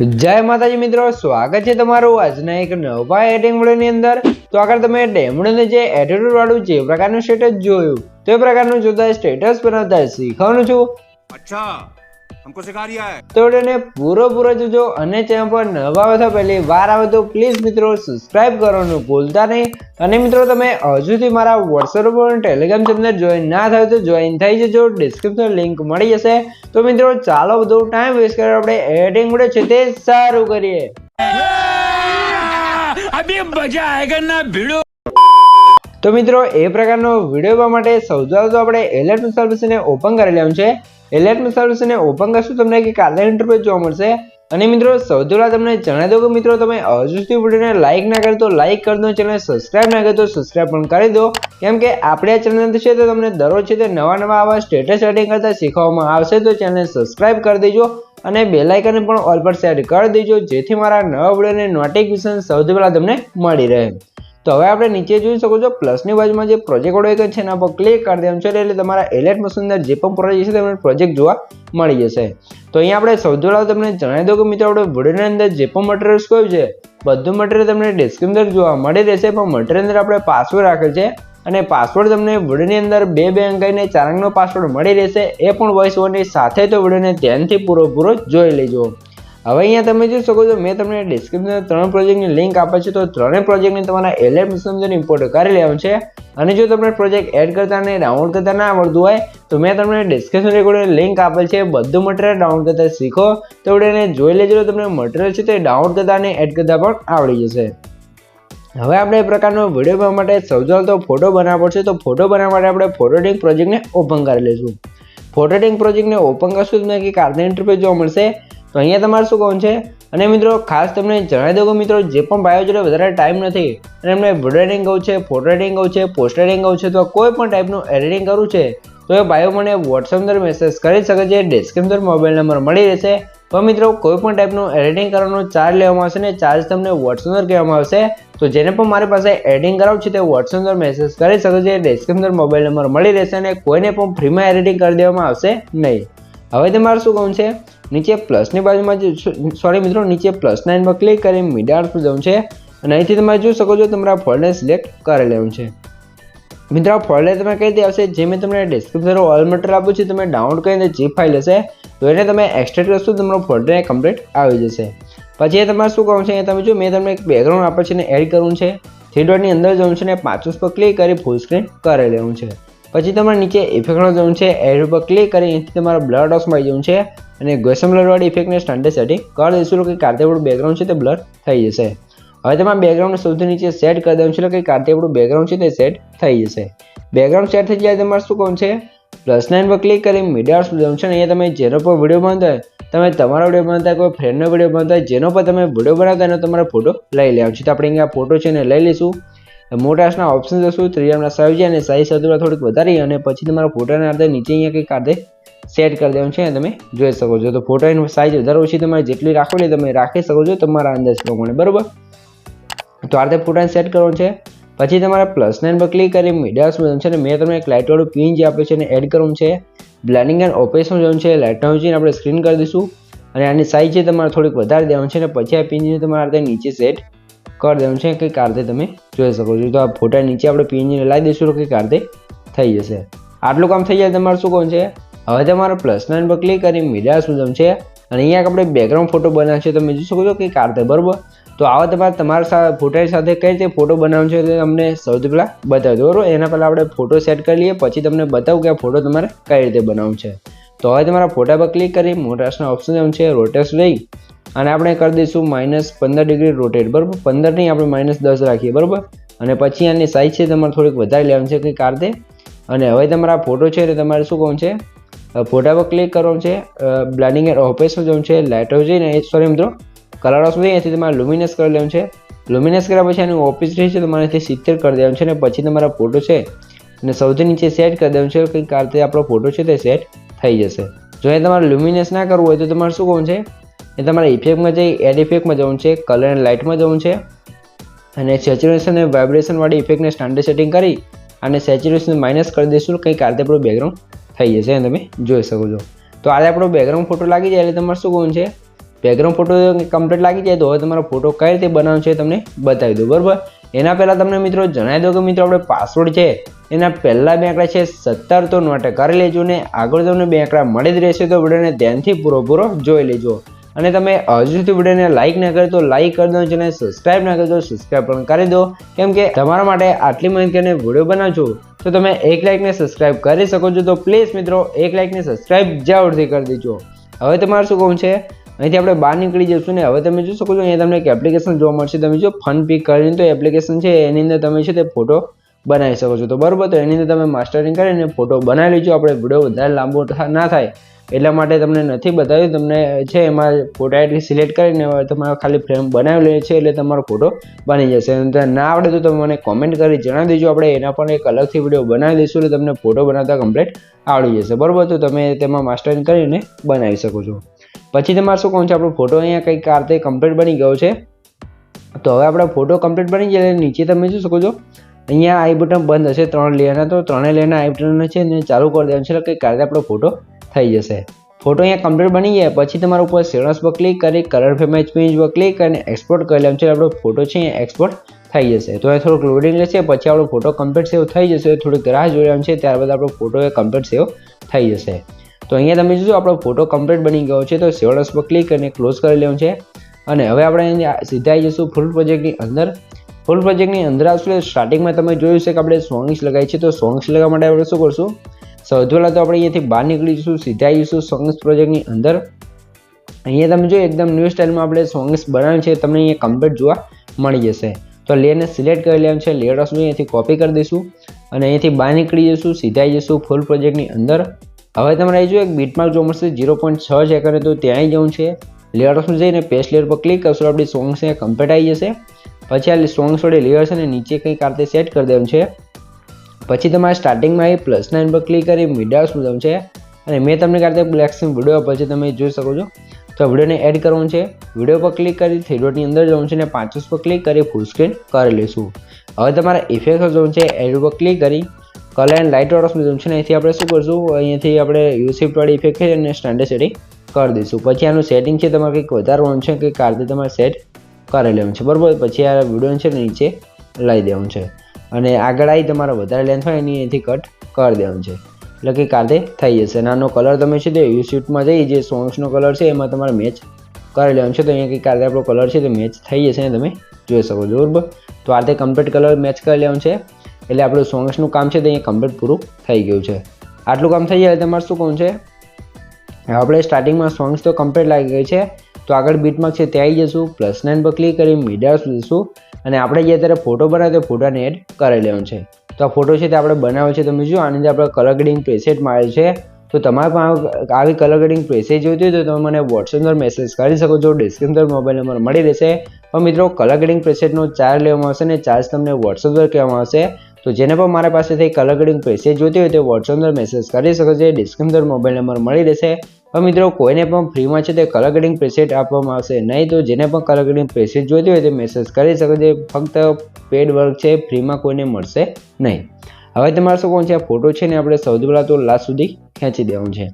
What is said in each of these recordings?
જય માતાજી મિત્રો, સ્વાગત છે તમારું આજના એક નવા એટિંગ વિડીયોની અંદર. તો આગળ તમે ડેમડોને જે એટીટ્યુડ વાળું જે પ્રકારનું સ્ટેટસ જોયું, તે પ્રકારનું જોતા સ્ટેટસ બનાવતા શીખવાનું છું. અચ્છા. हमको सिखा रिया है તો વિડીયોને પૂરો પૂરો જોજો અને ચેનલ પર નવા આવે તો પહેલી વાર આવે તો પ્લીઝ મિત્રો સબસ્ક્રાઇબ કરવાનું ભૂલતા નહીં અને મિત્રો તમે હજુ સુધી મારા વોટ્સએપ પર ટેલિગ્રામ ચેનલ જોઈન ના થાય તો જોઈન થઈ જજો ડિસ્ક્રિપ્શન લિંક મળી જશે તો મિત્રો ચાલો બધું ટાઈમ વેસ્ટ કરે આપણે એડિંગ વિડીયો છે તે સારું કરીએ તો મિત્રો એ પ્રકારનો વિડીયો જોવા માટે સૌથી પહેલા તો આપણે એલર્ટ સર્વિસને ઓપન કરી લેવાનું છે એલર્ટ સર્વિસને ઓપન કરશું તમને કે કાલે ઇન્ટરવ્યુ જોવા મળશે. અને મિત્રો, સૌથી પહેલાં તમને જણાવી દઉં કે મિત્રો, તમે હજુ સુધી વિડીયોને લાઇક ના કરી તો લાઇક કરી દો ચેનલ સબસ્ક્રાઇબ ના કરી તો સબસ્ક્રાઇબ પણ કરી દો. કેમ કે આપણે આ ચેનલ છે તો તમને દરરોજ છે તે નવા નવા આવા સ્ટેટસ સેટિંગ કરતા શીખવામાં આવશે તો ચેનલ સબસ્ક્રાઇબ કરી દેજો અને બેલ આઇકન પણ ઓલ પર સેટ કરી દેજો, જેથી મારા નવા વિડીયોની નોટિફિકેશન સૌથી પહેલાં તમને મળી રહે. તો હવે આપણે નીચે જોઈ શકો છો પ્લસની બાજુમાં જે પ્રોજેક્ટ એક છે એના પર ક્લિક કરી દેવાનું છે, એટલે તમારા એલર્ટ મશીન અંદર જે પણ પ્રોજેક્ટ છે, તમને પ્રોજેક્ટ જોવા મળી જશે. તો અહીંયા આપણે સૌથી પહેલાં તમને જણાવી દઉં કે મિત્રો, આપણે વિડીયોની અંદર જે પણ મટીરિયલ્સ કયું છે, બધું મટીરિયલ તમને ડિસ્ક્રિપ્શન જોવા મળી રહેશે, પણ મટીરિયલ અંદર આપણે પાસવર્ડ રાખેલ છે, અને પાસવર્ડ તમને વિડીયોની અંદર બે બે અંકાઈને ચાર અંકનો પાસવર્ડ મળી રહેશે, એ પણ વોઇસ ઓવરની સાથે તો વિડીયોને ધ્યાનથી પૂરો પૂરો જોઈ લેજો. હવે અહીંયા તમે જોઈ શકો છો, મેં તમને ડિસ્ક્રિપ્શન ત્રણ પ્રોજેક્ટની લિંક આપે છે, તો ત્રણેય પ્રોજેક્ટને તમારા એલએમ સમજણ ઇમ્પોર્ટ કરી લેવાનું છે. અને જો તમને પ્રોજેક્ટ એડ કરતા અને ડાઉનલોડ કરતા ના આવડતું હોય, તો મેં તમને ડિસ્ક્રિપ્શન રેકોર્ડની લિંક આપેલ છે, બધું મટીરિયલ ડાઉનલોડ કરતા શીખો. તો એને જોઈ લેજો તમને મટીરિયલ છે તે ડાઉનલોડ કરતા અને એડ કરતા પણ આવડી જશે. હવે આપણે એ પ્રકારનો વીડિયો બનાવવા માટે સૌથી તો ફોટો બનાવવો પડશે, તો ફોટો બનાવવા માટે આપણે ફોટોટિંગ પ્રોજેક્ટને ઓપન કરી લઈશું. ફોટોટિંગ પ્રોજેક્ટને ઓપન કરશું તમને કે આર્થિક ઇન્ટરફેસ જોવા મળશે. તો અહીંયા તમારે શું કહું છે? અને મિત્રો, ખાસ તમને જણાવી દઉં કે મિત્રો, જે પણ ભાઈઓ જોડે વધારે ટાઈમ નથી, અને એમને વીડિયો એડિટિંગ કહું છે ફોટો એડિટિંગ કહું છે પોસ્ટ એડિટિંગ કહું છે, તો કોઈ પણ ટાઈપનું એડિટિંગ કરવું છે, તો એ ભાઈઓ મને વોટ્સઅપ અંદર મેસેજ કરી શકે છે ડિસ્ક્રિપ્શન મોબાઈલ નંબર મળી રહેશે. તો મિત્રો, કોઈ પણ ટાઈપનું એડિટિંગ કરવાનો ચાર્જ લેવામાં આવશે ને ચાર્જ તમને વોટ્સઅપ અંદર કહેવામાં આવશે, તો જેને પણ મારી પાસે એડિટિંગ કરાવવું છે, તે વોટ્સઅપ અંદર મેસેજ કરી શકે છે ડિસ્ક્રિપ્શન મોબાઈલ નંબર મળી રહેશે અને કોઈને પણ ફ્રીમાં એડિટિંગ કરી દેવામાં આવશે નહીં. હવે તમારે શું કહું છે? નીચે પ્લસની બાજુમાં જે સોરી મિત્રો, નીચે પ્લસ નાઇન પર ક્લિક કરી મીડિયા પર જવું છે. અને અહીંથી તમે જોઈ શકો છો તમારા ફોલ્ડર સિલેક્ટ કરી લેવું છે. મિત્રો, આ ફોલ્ડર તમે કઈ રીતે આવશે? જે મેં તમને ડિસ્ક્રિપ્શન ઓલ મટીરિયલ આપ્યું છે, તમે ડાઉનલોડ કરીને જે ફાઇલ હશે, તો એને તમે એક્સટ્રેક્ટ કરશો તમારો ફોલ્ડર કમ્પ્લીટ આવી જશે. પછી એ તમારે શું કરવું છે? તમે જો, મેં તમને એક બેકગ્રાઉન્ડ આપે છે ને એડ કરવું છે. થ્રી ડોટની અંદર જવું છે ને પાંચસ પર ક્લિક કરી ફૂલ સ્ક્રીન કરી લેવું છે. પછી તમારે નીચે ઇફેક્ટમાં જવું છે એડ ઉપર ક્લિક કરી અહીંથી તમારા બ્લડ આવી જવું છે. અને ગોસમ બ્લરવાળી ઇફેક્ટને સ્ટાન્ડર્ડ સેટિંગ કરી દઈશું કે કાર્તેવાળું બેકગ્રાઉન્ડ છે તે બ્લર થઈ જશે. હવે તમે બેકગ્રાઉન્ડ સૌથી નીચે સેટ કરી દેવું છે કે કાર્તેવાળું બેકગ્રાઉન્ડ છે તે સેટ થઈ જશે. બેકગ્રાઉન્ડ સેટ થઈ જાય તમારે શું કહું છે? પ્લસ નાઇન પર ક્લિક કરી મીડિયા જવું છે ને અહીંયા તમે જેનો પર વીડિયો બનાવતા હોય, તમે તમારો વીડિયો બનાવતા કોઈ ફ્રેન્ડનો વીડિયો બનાવતા હોય, જેનો પર તમે વીડિયો બનાવતા એનો તમારો ફોટો લઈ લેવાનો છે. તો આપણે અહીંયા ફોટો છે ને લઈ લઈશું. મોટાસના ઓપ્શન જશું ત્રીજાના સાઈઝ અને સાઈઝ સૌથી થોડીક વધારી અને પછી તમારા ફોટાના આધારે નીચે અહીંયા કંઈક આધે સેટ કરી દેવાનું છે અને તમે જોઈ શકો છો. તો ફોટાની સાઈઝ વધારે ઓછી તમારે જેટલી રાખો ને તમે રાખી શકો છો તમારા અંદાજ પ્રમાણે, બરાબર? તો આ રીતે ફોટાને સેટ કરવાનું છે. પછી તમારે પ્લસ નાઇન પર ક્લિક કરી મીડિયા છે અને મેં તમને એક લાઇટવાળું પિન જે આપ્યું છે એને એડ કરવું છે. બ્લેન્ડિંગ એન્ડ ઓપરેશન જવાનું છે લાઇટનું આપણે સ્ક્રીન કરી દઈશું. અને આની સાઈઝ છે તમારે થોડીક વધારે દેવાનું છે અને પછી આ પિન તમારે આ નીચે સેટ કરી દેવાનું છે, કંઈક આ તમે જોઈ શકો છો. તો આ ફોટા નીચે આપણે પિનને લાવી દઈશું તો કંઈક આ થઈ જશે. આટલું કામ થઈ જાય તમારે શું કહું છે? હવે તમારો પ્લસ નાઇન પર ક્લિક કરી મીડિયા સુધમ છે. અને અહીંયા આપણે બેકગ્રાઉન્ડ ફોટો બનાવશે તમે જોઈ શકો છો કે આ બરોબર. તો આવા તમારે તમારા ફોટાની સાથે કઈ રીતે ફોટો બનાવવાનો છે તે તમને સૌથી પહેલાં બતાવી દો બરાબર? એના પહેલાં આપણે ફોટો સેટ કરી લઈએ. પછી તમને બતાવું કે આ ફોટો તમારે કઈ રીતે બનાવવું છે. તો હવે તમારા ફોટા પર ક્લિક કરી મોટાસના ઓપ્શન જેમ છે રોટેસ લઈ અને આપણે કરી દઈશું માઇનસ પંદર ડિગ્રી રોટેટ બરાબર? પંદર નહીં, આપણે માઇનસ દસ રાખીએ, બરાબર? અને પછી આની સાઇઝ છે તમારે થોડીક વધારે લેવાની છે કંઈક આ અને હવે તમારા ફોટો છે તે તમારે શું કહું છે? ફોટા પર ક્લિક કરવાનું છે. બ્લાન્ડિંગ એન્ડ ઓપરેશન જવું છે. લાઇટો જઈને સોરી મિત્રો કલર ઓપ્શન એથી તમારે લુમિનસ કરી લેવાનું છે. લુમિનસ કર્યા પછી આની ઓફિસ રહી છે તમારે અહીંથી સિત્તેર કરી દેવાનું છે અને પછી તમારા ફોટો છે અને સૌથી નીચે સેટ કરી દેવાનું છે. કંઈક આ આપણો ફોટો છે તે સેટ થઈ જશે. જો એ તમારે લુમિનેસ ના કરવું હોય તો તમારે શું કરવું છે? એ તમારે ઇફેક્ટમાં જઈ એડ ઇફેક્ટમાં જવું છે કલર એન્ડ લાઇટમાં જવું છે. અને સેચ્યુરેશન અને વાઇબ્રેશનવાળી ઇફેક્ટને સ્ટાન્ડર્ડ સેટિંગ કરી અને સેચ્યુરેશન માઇનસ કરી દઈશું. કંઈક આ રીતે આપણું બેકગ્રાઉન્ડ થઈ જશે અને તમે જોઈ શકો છો. તો આજે આપણો બેકગ્રાઉન્ડ ફોટો લાગી જાય એટલે તમારે શું કહું છે? બેકગ્રાઉન્ડ ફોટો કમ્પ્લીટ લાગી જાય તો હવે તમારો ફોટો કઈ રીતે બનાવવાનો છે તમને બતાવી દઉં, બરાબર? એના પહેલાં તમને મિત્રો જણાવી દો કે મિત્રો આપણે પાસવર્ડ છે, એના પહેલાં બે આંકડા છે સત્તર તો નોટ કરી લેજો ને આગળ તમને બે આંકડા મળી જ રહેશે તો વિડીયોને ધ્યાનથી પૂરો પૂરો જોઈ લેજો. અને તમે હજુ સુધી વિડીયોને લાઇક ના કરી તો લાઇક કરી દો ચેનલ સબસ્ક્રાઇબ ના કરી તો સબસ્ક્રાઇબ પણ કરી દો. કેમ કે તમારા માટે આટલી માહિતીને વીડિયો બનાવજો તો તમે એક લાઇકને સબસ્ક્રાઇબ કરી શકો છો. તો પ્લીઝ મિત્રો, એક લાઇકને સબસ્ક્રાઇબ જરૂરથી કરી દેજો. હવે તમારે શું કહું છે? અહીંથી આપણે બહાર નીકળી જઈશું ને હવે તમે જોઈ શકો છો, અહીંયા તમને એક એપ્લિકેશન જોવા મળશે. તમે જો ફન પીક કરીને તો એપ્લિકેશન છે, એની અંદર તમે છે તે ફોટો બનાવી શકો છો. તો બરાબર, તો એની અંદર તમે માસ્ટરિંગ કરીને ફોટો બનાવી લેજો. આપણે વીડિયો વધારે લાંબો ના થાય. એટલા માટે તમને નથી બતાવ્યું. તમને છે એમાં ફોટા એટલી સિલેક્ટ કરીને તમારો ખાલી ફ્રેમ બનાવી છે એટલે તમારો ફોટો બની જશે. ના આવડે તો તમે મને કોમેન્ટ કરી જણાવી દેજો. આપણે એના પણ એક અલગથી વીડિયો બનાવી દઈશું એટલે તમને ફોટો બનાવતા કમ્પ્લીટ આવડી જશે. બરાબર? તો તમે તેમાં માસ્ટરિંગ કરીને બનાવી શકો છો. પછી તમારે શું કહું છે? આપણો ફોટો અહીંયા કંઈક આ રીતે કમ્પ્લીટ બની ગયો છે. તો હવે આપણો ફોટો કમ્પ્લીટ બની જાય નીચે તમે જોઈ શકો છો? અહીંયા આઈ બટન બંધ હશે. ત્રણ લેયરના તો ત્રણેય લેયરના આઈ બટન છે ને ચાલુ કરી દેવાનું છે. એટલે કંઈક આ રીતે આપણો ફોટો થઈ જશે. ફોટો અહીંયા કમ્પ્લીટ બની જાય પછી તમારા ઉપર સેવન્સ પર ક્લિક કરી કલર ફેમેજ પેજ પર ક્લિક કરીને એક્સપોર્ટ કરી લેવાનું છે. આપણો ફોટો છે અહીંયા એક્સપોર્ટ થઈ જશે. તો એ થોડુંક લોડિંગ લેશે, પછી આપણો ફોટો કમ્પ્લીટ સેવ થઈ જશે. થોડીક રાહ જોઈ લેવાનું છે, ત્યારબાદ આપણો ફોટો એ કમ્પ્લીટ સેવ થઈ જશે. તો અહીંયા તમે જોશો આપણો ફોટો કમ્પ્લીટ બની ગયો છે. તો સેવડસ પર ક્લિક કરીને ક્લોઝ કરી લેવું છે. અને હવે આપણે સીધા આવી જઈશું ફૂલ પ્રોજેક્ટની અંદર. ફૂલ પ્રોજેક્ટની અંદર આવશું સ્ટાર્ટિંગમાં તમે જોયું છે કે આપણે સોંગ્સ લગાવી છે. તો સોંગ્સ લગાવવા માટે આપણે શું કરશું? સૌથી પહેલાં તો આપણે અહીંયાથી બહાર નીકળીશું, સીધા આવીશું સોંગ્સ પ્રોજેક્ટની અંદર. અહીંયા તમે જો એકદમ ન્યૂ સ્ટાઇલમાં આપણે સોંગ્સ બનાવ્યું છે, તમને અહીંયા કમ્પ્લીટ જોવા મળી જશે. તો લેયરને સિલેક્ટ કરી લેવાનું છે, લેયર અહીંયાથી કોપી કરી દઈશું અને અહીંયાથી બહાર નીકળી જઈશું, સીધા આવી જઈશું ફૂલ પ્રોજેક્ટની અંદર. હવે તમારે અહીં જો એક બીટમાર્ક જોવા મળશે ઝીરો પોઈન્ટ છ કરે તો ત્યાં જવું છે. લેયર જઈને પેસ્ટ લેયર પર ક્લિક કરશો, આપણી સોંગ્સ અહીંયા કમ્પ્લીટ આવી જશે. પછી આ સોંગ્સ વડે લેયર્સ અને નીચે કંઈક આ રીતે સેટ કરી દેવાનું છે. પછી તમારે સ્ટાર્ટિંગમાં એ પ્લસ નાઇન પર ક્લિક કરી મીડિયા જવું છે. અને મેં તમને કાઢતા બ્લેક સ્ક્રીન વીડિયો પછી તમે જોઈ શકો છો. તો વિડીયોને એડ કરવાનું છે. વીડિયો પર ક્લિક કરી થ્રી અંદર જવું છે અને પાંચસ પર ક્લિક કરી ફૂલ સ્ક્રીન કરી લઈશું. હવે તમારે ઇફેક્ટ જવું છે, એડ પર ક્લિક કરી કલર એન્ડ લાઇટ વાળો જવું છે ને અહીંથી આપણે શું કરશું અહીંયાથી આપણે યુસિફ્ટવાળી ઇફેક્ટ છે અને સ્ટાન્ડર્ડ સેટિંગ કરી દઈશું. પછી આનું સેટિંગ છે, તમારે કંઈક વધારવાનું છે કે કાર્ડ તમારે સેટ કરી લેવાનું છે. બરાબર? પછી આ વીડિયો છે નીચે લઈ દેવાનું છે. અને આગળ આવી તમારો વધારે લેન્થ હોય, એની અહીંથી કટ કરી દેવાનું છે. એટલે કે કાતે થઈ જશે. નાનો કલર તમે છે તે યુ શીટમાં જઈ જે સોંગ્સનો કલર છે, એમાં તમારે મેચ કરી લેવાનું છે. તો અહીંયા કંઈક કાતે આપણો કલર છે, તે મેચ થઈ જશે ને તમે જોઈ શકો છો. બરાબર? તો આ રીતે કમ્પ્લીટ કલર મેચ કરી લેવાનું છે. એટલે આપણું સોંગ્સનું કામ છે તે અહીંયા કમ્પ્લીટ પૂરું થઈ ગયું છે. આટલું કામ થઈ જાય તમારે શું કહું છે? આપણે સ્ટાર્ટિંગમાં સોંગ્સ તો કમ્પ્લીટ લાગી ગઈ છે. તો આગળ બીટમાં છે ત્યાં આવી જશું પ્લસ નાઇન પર ક્લિક કરી મીડિયા જઈશું અને આપણે જે અત્યારે ફોટો બનાવ્યો તો ફોટાને એડ કરી લેવાનું છે. તો આ ફોટો છે તે આપણે બનાવ્યો છે, તમે જો આની અંદર આપણે કલર ગ્રેડિંગ પ્રેસેટ મારેલ છે. તો તમારે પણ આવી કલર ગ્રેડિંગ પ્રેસેટ જોઈતી હોય તો તમે મને વોટ્સએપ પર મેસેજ કરી શકો છો ડિસ્ક્રિપ્શન મોબાઈલ નંબર મળી રહેશે. પણ મિત્રો કલર ગ્રેડિંગ પ્રેસેટનો ચાર્જ લેવામાં આવશે અને ચાર્જ તમને વોટ્સએપ પર કહેવામાં આવશે. તો જેને પણ મારા પાસેથી કલર ગ્રેડિંગ પ્રેસેટ જોઈતી હોય તો વોટ્સએપ પર મેસેજ કરી શકો છો ડિસ્ક્રિપ્શન મોબાઈલ નંબર મળી રહેશે. પણ મિત્રો, કોઈને પણ ફ્રીમાં છે તે કલર ગ્રેડિંગ પ્રેસેટ આપવામાં આવશે. નહીં તો જેને પણ કલર ગ્રેડિંગ પ્રેસેટ જોઈતી હોય તે મેસેજ કરી શકો છો. ફક્ત પેડ વર્ક છે, ફ્રીમાં કોઈને મળશે નહીં. હવે તમારે શું કહું છે? આ ફોટો છે ને આપણે સૌથી પહેલાં તો લાસ્ટ સુધી ખેંચી દેવાનું છે.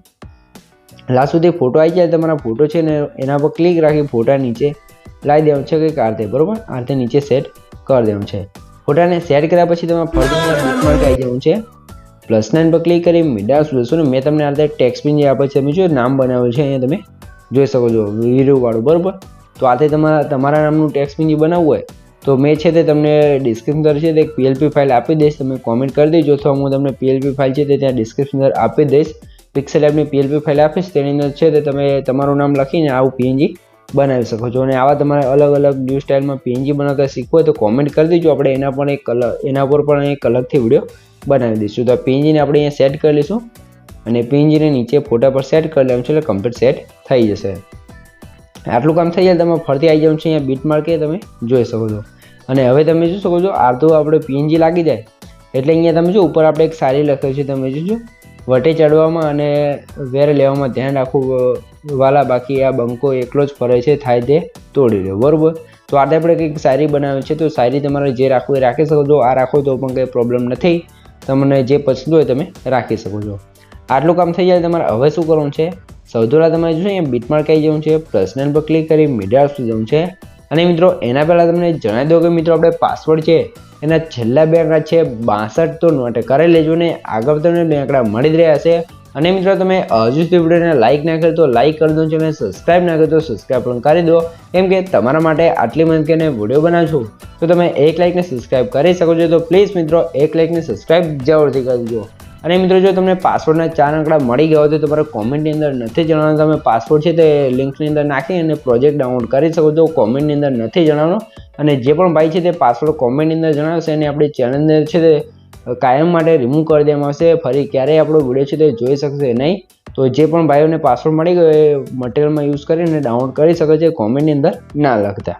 લાસ્ટ સુધી ફોટો આવી જાય તમારા ફોટો છે ને એના પર ક્લિક રાખી ફોટા નીચે લાવી દેવાનું છે કંઈક આ બરાબર? આ નીચે સેટ કરી દેવાનું છે. ફોટાને સેટ કર્યા પછી તમારે ફરતી આવી જવું છે. પ્લસ નાઇન પર ક્લિક કરી, મીડા જોશો ને મેં તમને આ ટેક્સ પિન જે આપે છે, તમે જો નામ બનાવ્યું છે અહીંયા તમે, જોઈ શકો છો વીરુવાળું વાળું, બરાબર? તો આથી તમારા તમારા નામનું ટેક્સ પિન જે બનાવવું હોય, તો મેં છે તે તમને ડિસ્ક્રિપ્શન છે તે એક પીએલપી ફાઇલ આપી દઈશ, તમે કોમેન્ટ કરી દેજો, અથવા હું તમને પીએલપી ફાઇલ છે તે ત્યાં ડિસ્ક્રિપ્શન આપી દઈશ પિક્સેલ એપની પીએલપી ફાઇલ આપીશ, તેની અંદર છે તે તમે તમારું નામ લખીને આવું પીએનજી બનાવી શકો છો. અને આવા તમારે અલગ અલગ ન્યૂ સ્ટાઇલમાં પીએનજી બનાવતા શીખવું હોય તો કોમેન્ટ કરી દેજો. આપણે એના પણ એક કલર એના પર પણ એક અલગથી વીડિયો બનાવી દઈશું. તો પીએનજીને આપણે અહીંયા સેટ કરી લઈશું. અને પીએનજીને નીચે ફોટા પર સેટ કરી લેવાનું છે એટલે કમ્પ્લીટ સેટ થઈ જશે. આટલું કામ થઈ જાય તમે ફરતી આવી જવાનું છે. અહીંયા બીટ માર્કે તમે જોઈ શકો છો. અને હવે તમે જોઈ શકો છો, આ તો આપણે પીએનજી લાગી જાય. એટલે અહીંયા તમે જો, ઉપર આપણે એક સારી લખ્યું છે, તમે જોજો. વટે ચડવામાં અને વેર લેવામાં ધ્યાન રાખવું વાલા બાકી આ બંકો એકલો જ ફરે છે, થાય તે તોડી લે બરોબર? તો આજે આપણે કંઈક શાયરી બનાવી છે, તો શાયરી તમારે જે રાખવું એ રાખી શકો છો, આ રાખો તો પણ કંઈ પ્રોબ્લેમ નથી, તમને જે પસંદ હોય તમે રાખી શકો છો. આટલું કામ થઈ જાય તમારે હવે શું કરવાનું છે સૌથી પહેલાં તમારે જોયું અહીંયા બીટમાર્ક જવું છે પર્સનલ પર ક્લિક કરી મીડિયા જવું છે, અને મિત્રો, એના પહેલાં તમને જણાવી દો કે મિત્રો, આપણે પાસવર્ડ છે, એના છેલ્લા બે આંકડા છે, બાસઠ તો નોટ કરી લેજો ને, આગળ તમને બે આંકડા મળી જ રહ્યા હશે અને મિત્રો તમે હજુ સુધી વિડીયોને લાઇક ના કર્યો તો લાઇક કરી દો અને સબસ્ક્રાઇબ ના કર્યો તો સબસ્ક્રાઇબ પણ કરી દો. કેમ કે તમારા માટે આટલી મહેનત અને વીડિયો બનાવું છું તો તમે એક લાઇકને સબસ્ક્રાઇબ કરી શકો છો. તો પ્લીઝ મિત્રો, એક લાઇકને સબસ્ક્રાઇબ જરૂરથી કરી દો. અને મિત્રો, જો તમને પાસવર્ડના ચાર આંકડા મળી ગયા હોય તો તમારે કોમેન્ટની અંદર નથી જણાવવાનું. તમે પાસવર્ડ છે તે લિંકની અંદર નાખી અને પ્રોજેક્ટ ડાઉનલોડ કરી શકો છો. કોમેન્ટની અંદર નથી જણાવવાનું. અને જે પણ ભાઈ છે તે પાસવર્ડ કોમેન્ટની અંદર જણાવશે અને આપણી ચેનલની છે તે કાયમ માટે રિમૂવ કરી દેવામાં આવશે. ફરી ક્યારેય આપણો વીડિયો છે તે જોઈ શકશે નહીં. તો જે પણ ભાઈઓને પાસવર્ડ મળી ગયો એ મટીરિયલમાં યુઝ કરીને ડાઉનલોડ કરી શકે છે કોમેન્ટની અંદર ના લખતા.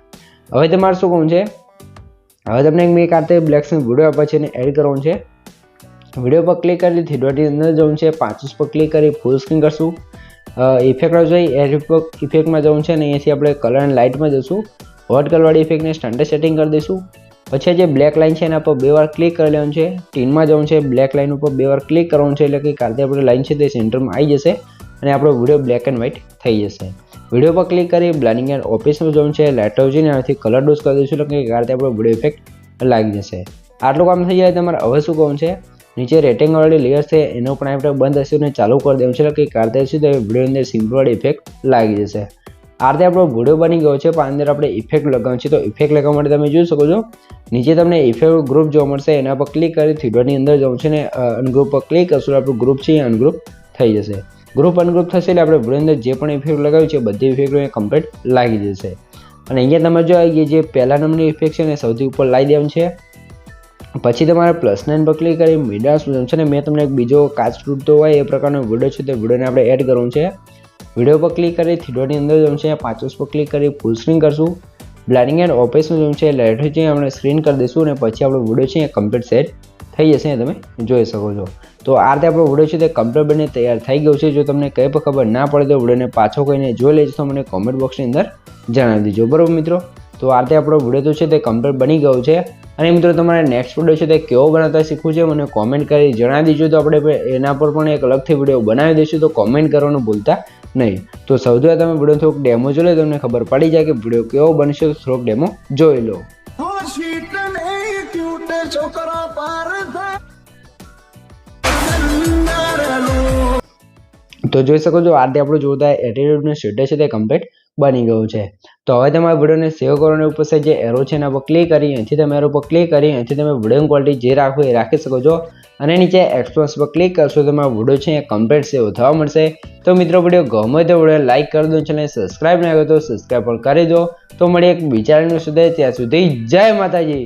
હવે તમારે શું કહું છે? હવે તમને એક મેં કાતે બ્લેક્સનો વીડિયો આપે છે અને એડ કરવાનું છે. વીડિયો પર ક્લિક કરી થીડોટી અંદર જવું છે. પાંચસ પર ક્લિક કરી ફૂલ સ્ક્રીન કરશું. ઇફેક્ટ જોઈએ ઇફેક્ટમાં જવું છે અને અહીંયાથી આપણે કલર એન્ડ લાઇટમાં જશું. હોટ કલરવાળી ઇફેક્ટને સ્ટાન્ડર્ડ સેટિંગ કરી દઈશું. પછી જે બ્લેક લાઇન છે એના પર બે વાર ક્લિક કરી લેવાનું છે. ટીનમાં જવાનું છે બ્લેક લાઇન ઉપર બે વાર ક્લિક કરવાનું છે એટલે કે કારતે આપણે લાઇન છે તે સેન્ટરમાં આવી જશે અને આપણો વીડિયો બ્લેક એન્ડ વ્હાઇટ થઈ જશે. વીડિયો પર ક્લિક કરી બ્લાનિંગ એન્ડ ઓફિસમાં જવાનું છે લાઇટ જઈને આનાથી કલર ડોઝ કરી દઈશું એટલે કે કારતે આપણો વીડિયો ઇફેક્ટ લાગી જશે. આટલું કામ થઈ જાય તમારે હવે શું કહું છે? નીચે રેટિંગવાળી લેયર છે, એનો પણ આપણે બંધ હશે અને ચાલુ કરી દેવું છે એટલે કે કાલથી હશે તો વીડિયો અંદર સિમ્પલવાળી ઇફેક્ટ લાગી જશે. આ રીતે આપણો વીડિયો બની ગયો છે, પણ અંદર આપણે ઇફેક્ટ લગાવવાનું છે. તો ઇફેક્ટ લગાવવા માટે તમે જોઈ શકો છો, નીચે તમને ઇફેક્ટ ગ્રુપ જોવા મળશે. એના પર ક્લિક કરી થીડોની અંદર જવું છે ને અનગ્રુપ પર ક્લિક કરશું આપણું ગ્રુપ છે, એ અનગ્રુપ થઈ જશે. ગ્રુપ અનગ્રુપ થશે એટલે આપણે વીડિયો અંદર જે પણ ઇફેક્ટ લગાવ્યું છે બધી ઇફેક્ટો એ કમ્પ્લીટ લાગી જશે. અને અહીંયા તમે જો એ જે પહેલા નંબરની ઇફેક્ટ છે ને સૌથી ઉપર લાવી દેવાનું છે. પછી તમારે પ્લસ નાઇન પર ક્લિક કરી મીડા શું છે ને, મેં તમને એક બીજો કાચ તૂટતો હોય, એ પ્રકારનો વીડિયો છે, તે વિડીયોને આપણે એડ કરવું છે. વીડિયો પર ક્લિક કરી થીડોની અંદર જવું છે પાંચસ પર ક્લિક કરી ફૂલ સ્ક્રીન કરશું. બ્લાઇડિંગ એન્ડ ઓપરેશન જવું છે લેટર છે, આપણે સ્ક્રીન કરી દઈશું અને પછી આપણો વીડિયો છે, એ કમ્પ્લીટ સેટ થઈ જશે તમે જોઈ શકો છો. તો આ રીતે આપણો વીડિયો છે, તે કમ્પ્લીટ બને તૈયાર થઈ ગયો છે. જો તમને કંઈ પણ ખબર ના પડે, તો વિડીયોને પાછો કહીને જોઈ લેજો, તો મને કોમેન્ટ બોક્સની અંદર જણાવી દેજો. બરાબર મિત્રો? તો આ રીતે આપણો વીડિયો તો છે, તે કમ્પ્લીટ બની ગયો છે. અને મિત્રો, તમારે નેક્સ્ટ વીડિયો છે, તે કેવો બનાવતા શીખવું છે, મને કોમેન્ટ કરી જણાવી દેજો. તો આપણે એના પર પણ એક અલગથી વીડિયો બનાવી દઈશું, તો કોમેન્ટ કરવાનું ભૂલતા નહીં. તો સૌથી પહેલાં તમે વીડિયો થોડોક ડેમો જોઈ લો તમને ખબર પડી જાય કે વીડિયો કેવો બનશે, તો થોડોક ડેમો જોઈ લો. તો જોઈ શકો છો આ રીતે આપણું જોતા એટીટ્યુડનું શેડર છે તે કમ્પ્લીટ બની ગયું છે. તો હવે તમારે વિડીયોને સેવ કરવાની ઉપર જે એરો છે એના પર ક્લિક કરી અહીંથી તમે એરો પર ક્લિક કરી અહીંથી તમે વીડિયો ક્વોલિટી જે રાખવું એ રાખી શકો છો. અને નીચે એક્સપ્લોસ પર ક્લિક કરશો તો મારા વીડિયો છે એ કમ્પ્લીટ સેવ થવા મળશે. તો મિત્રો વીડિયો ગમે તો વીડિયો લાઇક કરી દો ચેનલ સબસ્ક્રાઇબ ના કરો તો સબસ્ક્રાઇબ પણ કરી દો. તો મળી એક વિચારનું સુધી. ત્યાં સુધી જય માતાજી.